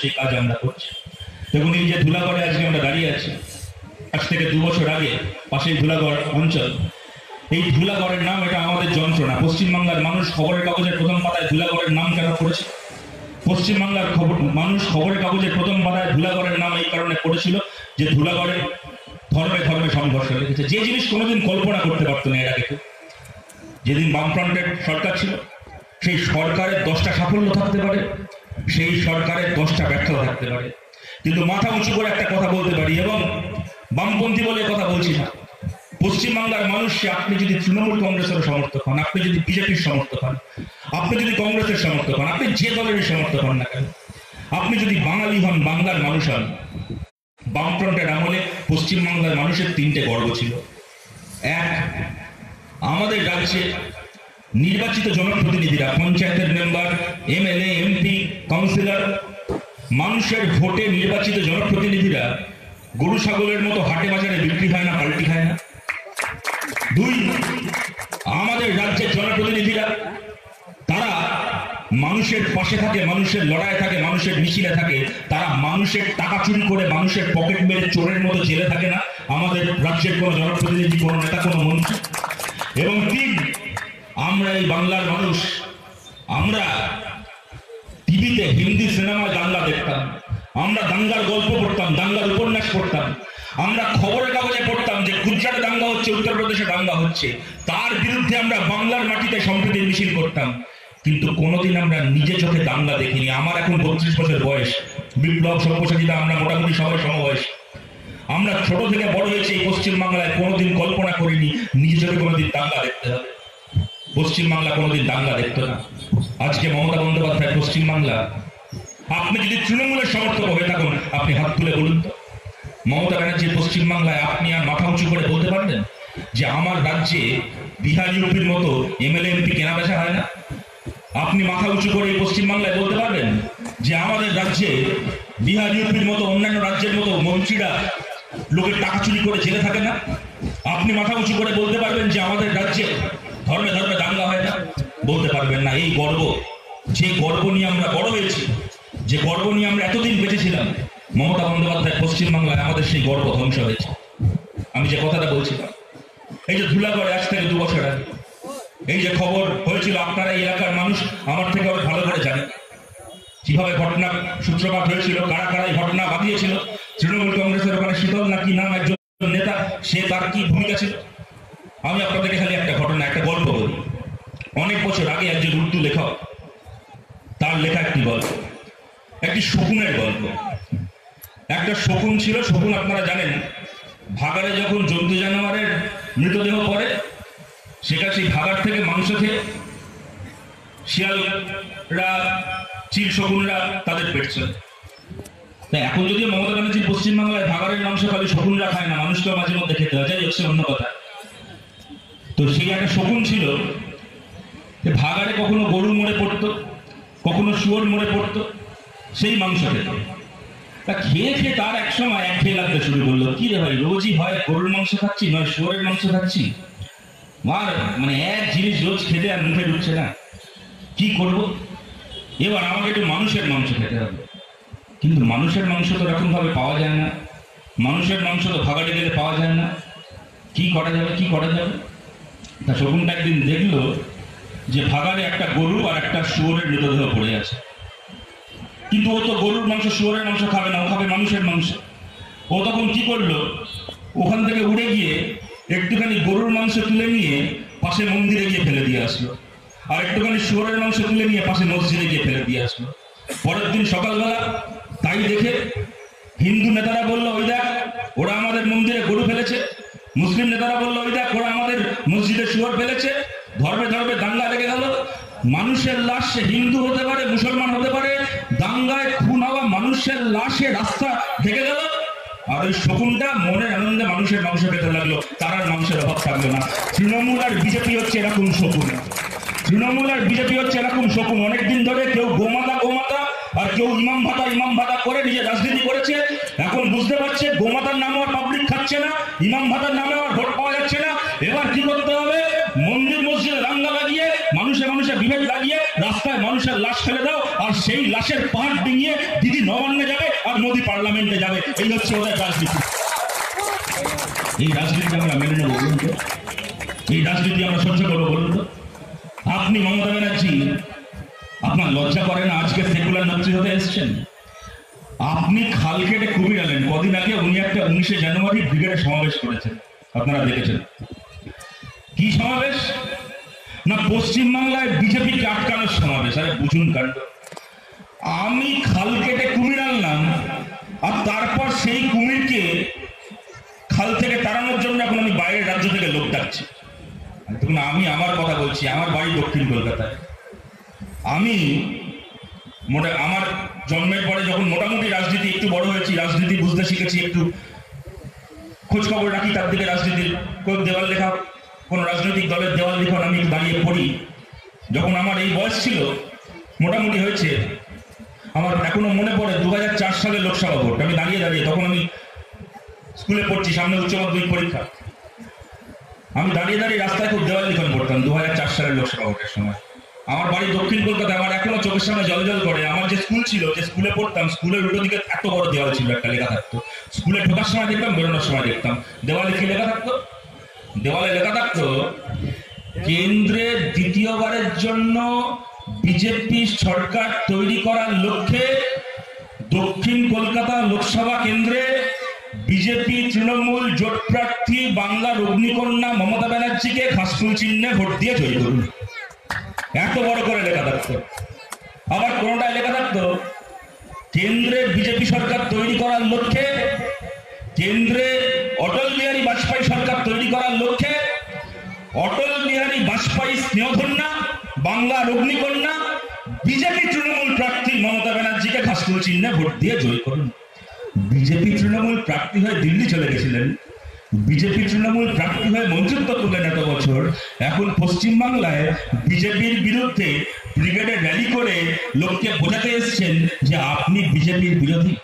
সেই কাজ আমরা করছি। দেখুন, এই যে ধুলাগড়ে আজকে আমরা দাঁড়িয়ে আছি, আজ থেকে দু বছর আগে পাশেই ধুলাগড় অঞ্চল। এই ধুলাগড়ের নাম এটা আমাদের যন্ত্রণা। পশ্চিমবাংলার মানুষ খবরের কাগজের প্রথম পাতায় ধুলাগড়ের নাম কেন করেছে পশ্চিমবাংলার খবর, মানুষ খবরের কাগজের প্রথম পাতায় ধুলাগড়ের নাম এই কারণে পড়েছিল যে ধুলাগড়ে ধর্মে ধর্মে সংঘর্ষ লেগেছে। যে জিনিস কোনোদিন কল্পনা করতে পারতো না এর আগে। যেদিন বামফ্রন্টের সরকার ছিল, সেই সরকারের দশটা সাফল্য থাকতে পারে। সেই সরকারের দশটা ব্যর্থতা থাকতে পারে। কিন্তু মাথা উঁচু করে একটা কথা বলতে পারি, এবং বামপন্থী বলে কথা বলছি না। পশ্চিমবাংলার মানুষকে আপনি যদি তৃণমূল কংগ্রেসের সমর্থক হন, আপনি যদি বিজেপির সমর্থক হন, আপনি যদি কংগ্রেসের সমর্থক হন, আপনি যে দলেরই সমর্থক হন না কেন? আপনি যদি বাঙালি হন, বাংলার মানুষ হন, বামফ্রন্টের আমলে পশ্চিমবাংলার মানুষের তিনটে গর্ব ছিল। এক, আমাদের রাজ্যে নির্বাচিত জনপ্রতিনিধিরা, পঞ্চায়েতের মেম্বার, এমএলএ, এমপি, কাউন্সিলর, মানুষের ভোটে নির্বাচিত জনপ্রতিনিধিরা, গরু, ছাগলের মতো হাটে বাজারে বিক্রি হয় না, পাল্টি খায় না? দুই, আমাদের রাজ্যের জনপ্রতিনিধিরা, তারা মানুষের পাশে থাকে, মানুষের লড়াই থাকে, মানুষের মিছিলে থাকে, তারা মানুষের টাকা চুরি করে, মানুষের পকেট মেরে চোরের মতো জেলে থাকে না? আমাদের রাজ্যের কোনো জনপ্রতিনিধি, কোনো নেতা, কোনো মন্ত্রী? এবং তিন আমরা এই বাংলার মানুষ, আমরা টিভিতে হিন্দি সিনেমায় দাঙ্গা দেখতাম, আমরা দাঙ্গার গল্প পড়তাম, দাঙ্গার উপন্যাস পড়তাম, আমরা খবরের কাগজে পড়তাম যে গুজরাটে দাঙ্গা হচ্ছে, উত্তরপ্রদেশে দাঙ্গা হচ্ছে। তার বিরুদ্ধে আমরা বাংলার মাটিতে সম্প্রীতির মিছিল করতাম, কিন্তু কোনোদিন আমরা নিজে চোখে দাঙ্গা দেখিনি। আমার এখন বত্রিশ বছর বয়স, বিপ্লব সব্যসাচীরা আমরা মোটামুটি সবাই সমবয়স। আমরা ছোট থেকে বড় হয়েছি এই পশ্চিমবাংলায়, কোনোদিন কল্পনা করিনি, নিজে চোখে কোনোদিন দাঙ্গা দেখতে হবে। পশ্চিমবাংলা কোনোদিন দাঙ্গা দেখতো না। আজকে মমতা বন্দ্যোপাধ্যায় পশ্চিমবাংলা। আপনি যদি তৃণমূলের সমর্থক হয়ে থাকুন, আপনি হাত তুলে বলুন তো। মমতা ব্যানার্জি পশ্চিমবাংলায় আপনি আর মাথা উঁচু করে বলতে পারবেন? যে আমার রাজ্যে বিহার ইউপির মতো এমএলএ, এমপি কেনা বেচা হয় না? আপনি মাথা উঁচু করে পশ্চিমবাংলায় বলতে পারবেন? যে আমাদের রাজ্যে বিহার ইউপির মতো অন্যান্য রাজ্যের মতো মন্ত্রীরা লোকের টাকা চুরি করে জেলে থাকে না? আপনি মাথা উঁচু করে বলতে পারবেন যে আমাদের রাজ্যে ধর্মে ধর্মে দাঙ্গা হয় না? বলতে পারবেন না, এই গর্ব। যে গর্ব নিয়ে আমরা বড় হয়েছি, যে গর্ব নিয়ে আমরা এতদিন বেঁচেছিলাম, মমতা বন্দ্যোপাধ্যায় পশ্চিমবাংলায় আমাদের সেই গর্ব ধ্বংস হয়েছে। আমি যে কথাটা বলছিলাম, এই যে ধুলাগড়ে আজ থেকে দু বছর আগে, এই যে খবর হয়েছিল, আপনারা এলাকার মানুষ আমার থেকে আরও ভালো করে জানেন কীভাবে ঘটনা সূত্রপাত হয়েছিল, কারা কারা এই ঘটনা বাঁধিয়েছিল, তৃণমূল কংগ্রেসের ওখানে শীতল নাকি নাম একজন নেতা, সে তার কি ভূমিকা ছিল? আমি আপনাদেরকে খালি একটা ঘটনা, একটা গল্প বলি। অনেক বছর আগে একজন উর্দু লেখক, তার লেখা একটি গল্প, একটি শকুনের গল্প। একটা শকুন ছিল, শকুন আপনারা জানেন, ভাগাড়ে যখন জন্তু জানোয়ারের মৃতদেহ পড়ে সেটা সেই ভাগাড় থেকে মাংস খেয়ে শিয়ালরা, চিল শকুনরা তাদের পেট চলে তাই এখন যদি মমতা ব্যানার্জি পশ্চিমবাংলায় ভাগাড়ের মাংস খালি শকুনরা খায় না, মানুষকেও মাঝে মধ্যে খেতে হয়। যাই হচ্ছে অন্য কথা। তো সেই একটা শকুন ছিল যে ভাগাড়ে কখনো গরু মরে পড়তো, কখনো শুয়োর মরে পড়তো, সেই মাংস খেত। তা খেয়ে খেয়ে তার এক সময় এক খেয়ে লাগতে শুরু করল। কি রে ভাই, রোজই হয় গরুর মাংস খাচ্ছি নয় শুয়োরের মাংস খাচ্ছি? মার মানে এক জিনিস রোজ খেতে আর মুখে ঢুকছে না। কি করব? এবার আমাকে একটু মানুষের মাংস খেতে হবে। কিন্তু মানুষের মাংস তো এরকমভাবে পাওয়া যায় না। মানুষের মাংস তো ভাগাড়ে গেলে পাওয়া যায় না। কি করা যাবে, কি করা যাবে? তা শকুনটা একদিন দেখল যে ভাগাড়ে একটা গরু আর একটা শুয়োরের মৃতদেহ পড়ে আছে। কিন্তু ও তো গরুর মাংস, শুয়োরের মাংস খাবে না, ও খাবে মানুষের মাংস। ও তখন কি করল? ওখান থেকে উড়ে গিয়ে একটুখানি গরুর মাংস তুলে নিয়ে পাশে মন্দিরে গিয়ে ফেলে দিয়ে আসলো। আর একটুখানি শুয়োরের মাংস তুলে নিয়ে পাশে মসজিদে গিয়ে ফেলে দিয়ে আসলো। পরের দিন সকালবেলা তাই দেখে হিন্দু নেতারা বলল, ওই দেখ, ওরা আমাদের মন্দিরে গরু ফেলেছে। মুসলিম নেতারা বলল ওই দেখ ওরা আমাদের মসজিদে শুয়োর ফেলেছে। ধর্মে ধর্মে দাঙ্গা লেগে গেল। মানুষের লাশ হিন্দু হতে পারে, মুসলমান হতে পারে, দাঙ্গায় খুন হওয়া মানুষের লাশে রাস্তা ঢেকে গেল। আর ওই শকুনটা মনের আনন্দে মানুষের মাংস খেতে লাগল। তার আর মাংসের অভাব থাকল না। তৃণমূল আর বিজেপি হচ্ছে এরকম শকুন। তৃণমূল আর বিজেপি হচ্ছে এরকম শকুন। অনেকদিন ধরে কেউ গোমাতা গোমাতা আর কেউ ইমাম ভাতা ইমাম ভাতা করে নিজে রাজনীতি করেছে। না, ইমাম ভাতার নামে আর ভোট পাওয়া যাচ্ছে না। এবার কি করতে হবে? মন্দির, মসজিদে রাঙ্গা লাগিয়ে বিভেদ লাগিয়ে, রাস্তায় মানুষের লাশ ফেলে দাও, আর সেই লাশের পাহাড় ডিঙিয়ে দিদি নবান্ন মোদী পার্লামেন্টে যাবে। এই হচ্ছে ওদের রাজনীতি। এই রাজনীতি আমরা মেনে নেব, বলুন তো। এই রাজনীতি আমরা সহ্য করব, বলুন তো। আপনি মমতা ব্যানার্জি, আপনার লজ্জা করে না আজকে সেকুলার হতে এসছেন? আপনি খাল কেটে কুমিরালেন কদিন আগে উনি একটা উনিশে জানুয়ারি ব্রিগেডে সমাবেশ করেছেন। আপনারা দেখেছেন। কি সমাবেশ? না, পশ্চিমবাংলায় বিজেপিকে আটকানোর সমাবেশ? আরে বুঝুন কাণ্ড আমি খাল কেটে কুমির আনলাম, আর তারপর সেই কুমিরকে খাল থেকে তাড়ানোর জন্য এখন আমি বাইরের রাজ্য থেকে লোক ডাকছি। দেখুন, আমি আমার কথা বলছি, আমার বাড়ি দক্ষিণ কলকাতায়। আমি মোটা, আমার জন্মের পরে যখন মোটামুটি রাজনীতি একটু বড় হয়েছি, রাজনীতি বুঝতে শিখেছি একটু। খোঁজ খবর রাখি, তার দিকে রাজনীতির কোন দেওয়াল লেখা, কোন রাজনৈতিক দলের দেওয়াল লিখন আমি দাঁড়িয়ে পড়ি। যখন আমার এই বয়স ছিল, মোটামুটি হয়েছে, আমার এখনও মনে পড়ে দু হাজার সালে লোকসভা ভোট। আমি দাঁড়িয়ে দাঁড়িয়ে তখন আমি স্কুলে পড়ছি, সামনে উচ্চ মাধ্যমিক পরীক্ষা। আমি দাঁড়িয়ে দাঁড়িয়ে রাস্তায় খুব দেওয়াল লিখন পড়তাম দু হাজার চার সালের লোকসভা ভোটের সময়। আমার বাড়ি দক্ষিণ কলকাতায়, আমার এখনও চোখের সামনে জল জল করে। আমার যে স্কুল ছিল, যে স্কুলে পড়তাম স্কুলের উল্টো দিকে এত বড় দেওয়াল ছিল একটা লেখা থাকতো। স্কুলে ঢোকার সময় দেখতাম, বেরোনোর সময় দেখতাম। দেওয়ালে কি লেখা থাকতো? দেওয়ালে লেখা থাকতো, কেন্দ্রে দ্বিতীয়বারের জন্য বিজেপি সরকার তৈরি করার লক্ষ্যে দক্ষিণ কলকাতা লোকসভা কেন্দ্রে বিজেপি তৃণমূল জোট প্রার্থী বাংলার অগ্নিকন্যা মমতা ব্যানার্জিকে ঘাসফুল চিহ্নে ভোট দিয়ে জয়ী করুন। এত বড় করে লেখা থাকতো। আবার কোনটায় লেখা থাকতো, কেন্দ্রে বিজেপি সরকার তৈরি করার লক্ষ্যে, কেন্দ্রে অটল বিহারী বাজপেয়ী সরকার তৈরি করার লক্ষ্যে, অটল বিহারী বাজপেয়ী স্নেহধন্যা বাংলার অগ্নিকন্যা বিজেপি তৃণমূল প্রার্থী মমতা ব্যানার্জিকে ঘাসফুল চিহ্নে ভোট দিয়ে জয় করুন। বিজেপি তৃণমূল প্রার্থী হয়ে দিল্লি চলে গেছিলেন। বিজেপি তৃণমূল প্রার্থী হয়ে মন্ত্রিত্ব করলেন এত বছর। এখন পশ্চিমবাংলায় বিজেপির বিরুদ্ধে ব্রিগেডে র্যালি করে লোককে বোঝাতে এসছেন যে আপনি বিজেপির বিরোধী।